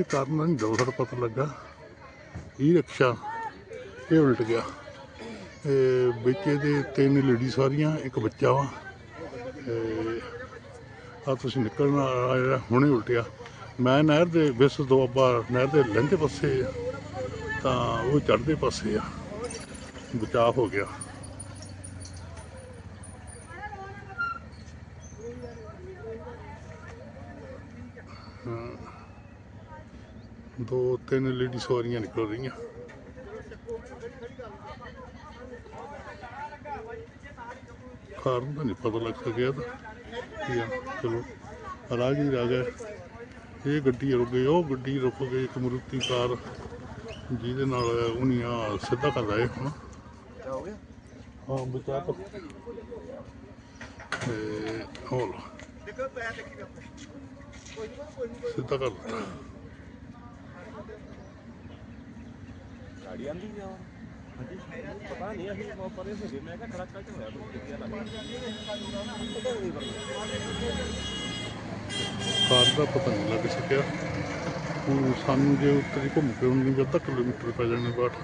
ਇਹ ਕਾਰਨ ਨਹੀਂ ਦੋ ਪਤਾ ਲੱਗਾ। ਇਹ ਰਿਕਸ਼ਾ ਇਹ ਉਲਟ ਗਿਆ। ਇਹ ਵਿੱਚ ਇਹਦੇ ਤਿੰਨ ਲੇਡੀ ਸਾਰੀਆਂ ਇੱਕ ਬੱਚਾ ਵਾ। ਆ ਤੁਸੀਂ ਨਿਕਲਣ ਆ ਹੁਣੇ ਉਲਟਿਆ। ਮੈਂ ਨਹਿਰ ਦੇ ਵਿਸ ਤੋਂ ਅੱਬਾ ਨਹਿਰ ਦੇ ਲੰਘੇ ਪਾਸੇ ਆ, ਤਾਂ ਉਹ ਚੜ੍ਹਦੇ ਪਾਸੇ ਆ। ਬਚਾਅ ਹੋ ਗਿਆ। ਹਾਂ। ਦੋ ਤਿੰਨ ਲੇਡੀ ਸਵਾਰੀਆਂ ਨਿਕਲ ਰਹੀਆਂ। ਕਾਰਨ ਤਾਂ ਨਹੀਂ ਪਤਾ ਲੱਗ ਸਕਿਆ ਤਾਂ। ਕੀ ਆ, ਚਲੋ। ਰਾਹਗੀਰ ਆ ਗਏ ਇਹ ਗੱਡੀ ਰੁਕ ਗਈ, ਉਹ ਗੱਡੀ ਰੁਕ ਗਈ ਇੱਕ ਮਰੂਤੀ ਕਾਰ। ਜਿਹਦੇ ਨਾਲ ਉਹਨੀਆਂ ਸਿੱਧਾ ਕਰ ਰਹੇ ਹੁਣ। ਹਾਂ ਬਚਾ ਤਾਂ ਤੇ ਹੋਰ। ਦੇਖੋ ਪੈਰ ਦੇਖੀ ਗਾ ਸਿੱਧਾ ਕਰ ਦਿੱਤਾ ਗਾੜੀ ਆਂਦੀ ਆ ਹਾਂਜੀ ਪਤਾ ਨਹੀਂ ਅਸੀਂ ਬਹੁਤ ਪਰੇ ਸੀਗੇ। ਮੈਂ ਕਿਹਾ ਖੜਕਾ ਚ ਹੋਇਆ ਕੋਈ ਕਿੱਥੇ ਲੱਗਾ ਕਾਰ ਦਾ ਪਤਾ ਨਹੀਂ ਲੱਗ ਸਕਿਆ। ਹੁਣ ਸਾਨੂੰ ਜੇ ਉੱਤਰੀ ਘੁੰਮ ਕੇ ਉਹਨੂੰ ਅੱਧਾ ਕਿਲੋਮੀਟਰ ਪੈ ਜਾਣੇ ਬਾਟ